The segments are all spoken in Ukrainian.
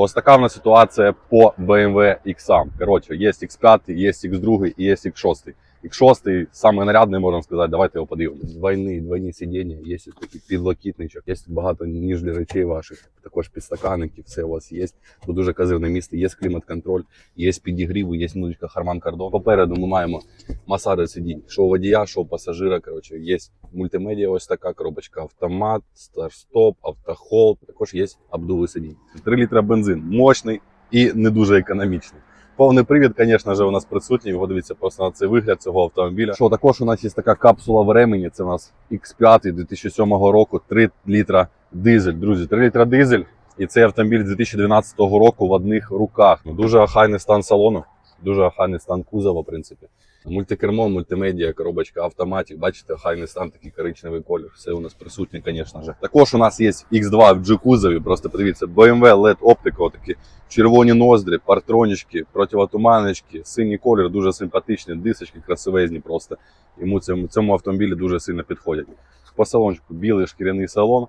Ось така в нас ситуація по BMW X. Коротше, є X5, є X2 і є X6. X6 самий нарядний, можна сказати, давайте його подивимося. Двойні, двойні сидіння, є такий підлокітничок, є багато ніжних речей ваших, також підстаканники, все у вас є. Тут дуже казирне місце, є клімат-контроль, є підігріви, є музичка Харман Кардон. Попереду ми маємо масади сидінь, що водія, що пасажира. Коротше, є мультимедіа, ось така коробочка, автомат, старт-стоп, автохолд. Також є обдуви сидінь. 3 літра бензин, мощний і не дуже економічний. Повний привід, звісно ж, у нас присутній. Його дивіться просто на цей вигляд цього автомобіля. Що також у нас є така капсула в ремені. Це у нас X5 2007 року, 3 літра дизель. Друзі, 3 літра дизель. І цей автомобіль 2012 року в одних руках. Ну, дуже охайний стан салону, дуже охайний стан кузова, в принципі. Мультикермо, мультимедіа, коробочка, автоматик. Бачите, охайний стан, такий коричневий колір. Все у нас присутнє, звісно ж. Також у нас є X2 в G-кузові. Просто подивіться, BMW LED оптика, отакі червоні ноздрі, партронічки, противотуманочки, синій колір, дуже симпатичний, дисочки красивезні просто. Йому цьому, цьому автомобілі дуже сильно підходять. По салончику білий шкіряний салон,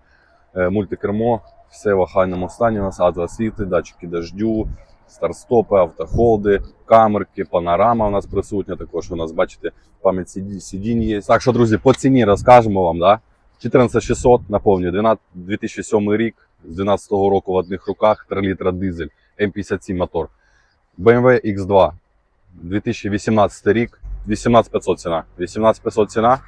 е, мультикермо, все в охайному стані у нас, атласіти, датчики дождю, старт-стопи, автохолди, камерки, панорама у нас присутня. Також у нас, бачите, пам'ять сиді- сидінь є. Так що, друзі, по ціні розкажемо вам. Да? 14600, наповнюю, 12 2007 рік, з 12 року в одних руках, 3 літра дизель, М57 мотор. BMW X2, 2018 рік, 18500 ціна. 18500 ціна,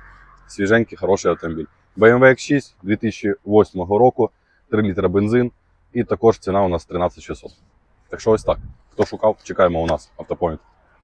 свіженький, хороший автомобіль. BMW X6 2008 року, 3 літра бензин, і також ціна у нас 13600. Так що ось так. Хто шукав, чекаємо у нас автопоінт.